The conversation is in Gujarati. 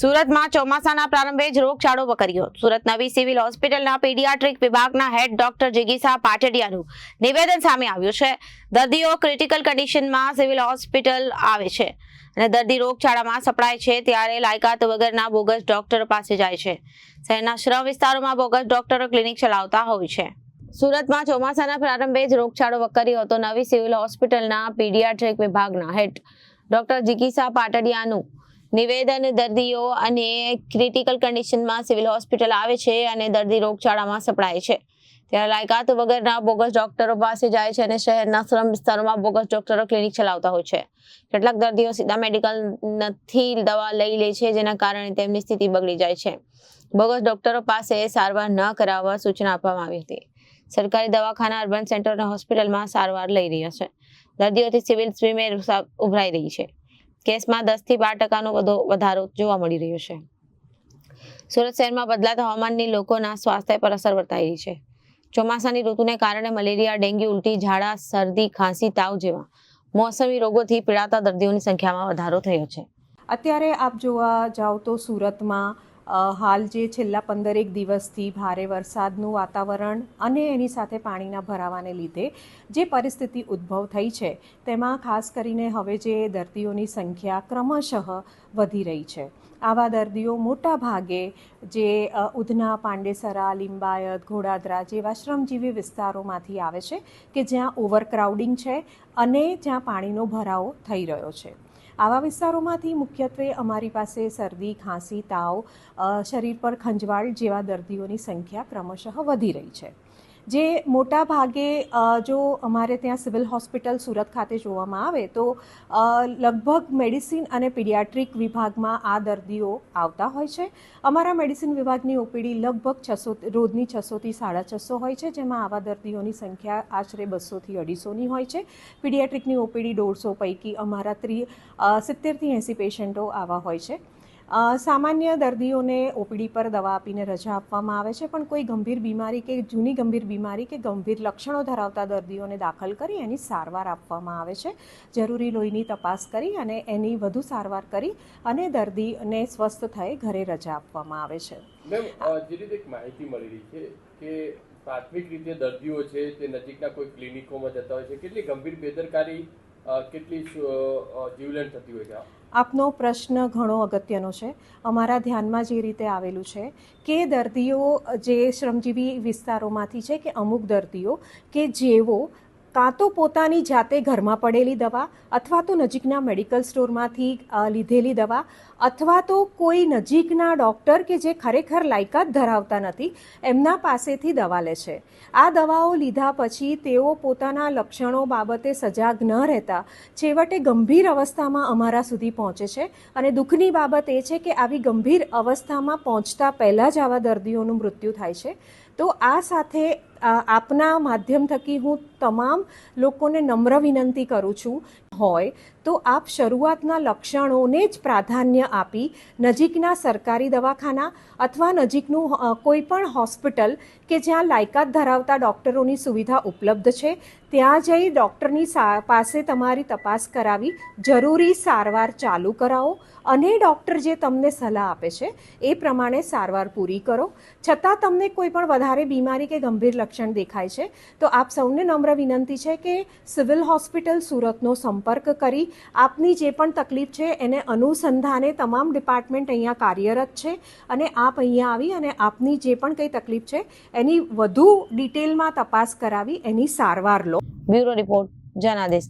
સુરતમાં ચોમાસાના પ્રારંભે જ રોગચાળો વકર્યો. સુરત નવી સિવિલ હોસ્પિટલના પીડિયાટ્રિક વિભાગના હેડ ડોક્ટર જિગીસા પાટડિયાનું નિવેદન સામે આવ્યું છે. દર્દીઓ ક્રિટિકલ કન્ડિશનમાં સિવિલ હોસ્પિટલ આવે છે અને દર્દી રોગચાળામાં સપડાય છે ત્યારે લાયકાત વગરના બોગસ ડોક્ટર પાસે જાય છે. શહેરના શ્રમ વિસ્તારોમાં બોગસ ડોક્ટરો ક્લિનિક ચલાવતા હોય છે. સુરતમાં ચોમાસાના પ્રારંભે જ રોગચાળો વકર્યો હતો. નવી સિવિલ હોસ્પિટલના પીડિયાટ્રિક વિભાગના હેડ ડોક્ટર જિગીસા પાટડિયાનું નિવેદન દર્દીઓ અને ક્રિટિકલ કન્ડિશનમાં સિવિલ હોસ્પિટલ આવે છે અને દર્દી રોગચાળામાં સપડાય છે. ત્યારે લાયકાત વગરના બોગસ ડોક્ટરો પાસે જાય છે અને શહેરના શ્રમ વિસ્તારોમાં બોગસ ડોક્ટરો ક્લિનિક ચલાવતા હોય છે. કેટલાક દર્દીઓ સીધા મેડિકલ નથી દવા લઈ લે છે, જેના કારણે તેમની સ્થિતિ બગડી જાય છે. બોગસ ડોક્ટરો પાસે સારવાર ન કરાવવા સૂચના આપવામાં આવી હતી. સરકારી દવાખાના અર્બન સેન્ટર અને હોસ્પિટલમાં સારવાર લઈ રહ્યા છે. દર્દીઓથી સિવિલ સ્વીમે ઉભરાઈ રહી છે. કેસમાં દસથી બાર ટકાનો બધો વધારો જોવા મળી રહ્યો છે. સુરત શહેરમાં બદલાતા હવામાનની લોકોના સ્વાસ્થ્ય પર અસર વર્તાઈ રહી છે. ચોમાસાની ઋતુને કારણે મલેરિયા, ડેન્ગ્યુ, ઉલટી, ઝાડા, શરદી, ખાંસી, તાવ જેવા મોસમી રોગોથી પીડાતા દર્દીઓની સંખ્યામાં વધારો થયો છે. અત્યારે આપ જોવા જાઓ તો સુરતમાં હાલ જે છેલ્લા પંદરેક દિવસથી ભારે વરસાદનું વાતાવરણ અને એની સાથે પાણીના ભરાવાને લીધે જે પરિસ્થિતિ ઉદ્ભવ થઈ છે, તેમાં ખાસ કરીને હવે જે દર્દીઓની સંખ્યા ક્રમશઃ વધી રહી છે. આવા દર્દીઓ મોટા ભાગે જે ઉધના, પાંડેસરા, લિંબાયત, ઘોડાદરા જેવા શ્રમજીવી વિસ્તારોમાંથી આવે છે કે જ્યાં ઓવરક્રાઉડિંગ છે અને જ્યાં પાણીનો ભરાવો થઈ રહ્યો છે. આવા વિસ્તારોમાંથી મુખ્યત્વે અમારી પાસે શરદી, ખાંસી, તાવ શરીર પર ખંજવાળ જેવા દર્દીઓની સંખ્યા ક્રમશઃ વધી રહી છે. જે મોટા ભાગે જો અમારે ત્યાં સિવિલ હોસ્પિટલ સુરત ખાતે જોવામાં આવે, તો લગભગ મેડિસિન અને પીડિયાટ્રિક વિભાગમાં આ દર્દીઓ આવતા હોય છે. અમારા મેડિસિન વિભાગની ઓપીડી લગભગ છસો, રોજની છસોથી સાડા છસો હોય છે, જેમાં આવા દર્દીઓની સંખ્યા આશરે બસોથી અઢીસોની હોય છે. પીડિયાટ્રિકની ઓપીડી દોઢસો પૈકી અમારા ત્રી સિત્તેરથી એંસી પેશન્ટો આવા હોય છે. સામાન્ય દર્દીઓને ઓપીડી પર દવા આપીને રજા આપવામાં આવે છે, પણ કોઈ ગંભીર બીમારી કે જૂની ગંભીર બીમારી કે ગંભીર લક્ષણો ધરાવતા દર્દીઓને દાખલ કરી એની સારવાર આપવામાં આવે છે જરૂરી લોહીની તપાસ કરી અને એની વધુ સારવાર કરી અને દર્દીને સ્વસ્થ થઈ ઘરે રજા આપવામાં આવે છે માહિતી મળી રહી છે કે પ્રાથમિક રીતે દર્દીઓ છે તે નજીકના કોઈ ક્લિનિકોમાં જતા હોય છે, કેટલી ગંભીર બેદરકારી કેટલી જીવલેણ થતી હોય છે? આપનો પ્રશ્ન ઘણો અગત્યનો છે. અમારા ધ્યાનમાં જે રીતે આવેલું છે કે દર્દીઓ જે શ્રમજીવી વિસ્તારોમાંથી છે કે અમુક દર્દીઓ કે જેઓ કાં તો પોતાની જાતે ઘરમાં પડેલી દવા અથવા તો નજીકના મેડિકલ સ્ટોરમાંથી લીધેલી દવા અથવા તો કોઈ નજીકના ડૉક્ટર કે જે ખરેખર લાયકાત ધરાવતા નથી, એમના પાસેથી દવા લે છે. આ દવાઓ લીધા પછી તેઓ પોતાના લક્ષણો બાબતે સજાગ ન રહેતા, છેવટે ગંભીર અવસ્થામાં અમારા સુધી પહોંચે છે. અને દુઃખની બાબત એ છે કે આવી ગંભીર અવસ્થામાં પહોંચતા પહેલાં જ આવા દર્દીઓનું મૃત્યુ થાય છે. તો આ સાથે આપના માધ્યમ થકી હું તમામ લોકોને નમ્ર વિનંતી કરું છું હોય, તો આપ શરૂઆતના લક્ષણોને જ પ્રાધાન્ય આપી નજીકના સરકારી દવાખાના અથવા નજીકનું કોઈ પણ હોસ્પિટલ કે જ્યાં લાયકાત ધરાવતા ડૉક્ટરોની સુવિધા ઉપલબ્ધ છે, ત્યાં જઈ ડૉક્ટરની પાસે તમારી તપાસ કરાવી જરૂરી સારવાર ચાલુ કરાવો અને ડૉક્ટર જે તમને સલાહ આપે છે, એ પ્રમાણે સારવાર પૂરી કરો. છતાં તમને કોઈ પણ વધારે બીમારી કે ગંભીર લક્ષણ દેખાય છે, તો આપ સૌને નમ્ર વિનંતી છે કે સિવિલ હોસ્પિટલ સુરતનો સંપર્ક કરી આપની જે પણ તકલીફ છે એને અનુસંધાને તમામ ડિપાર્ટમેન્ટ અહીંયા કાર્યરત છે અને આપ અહીંયા આવી અને આપની જે પણ કંઈ તકલીફ છે એની વધુ ડિટેલમાં તપાસ કરાવી, એની સારવાર લો બ્યુરો રિપોર્ટ, જનાદેશ.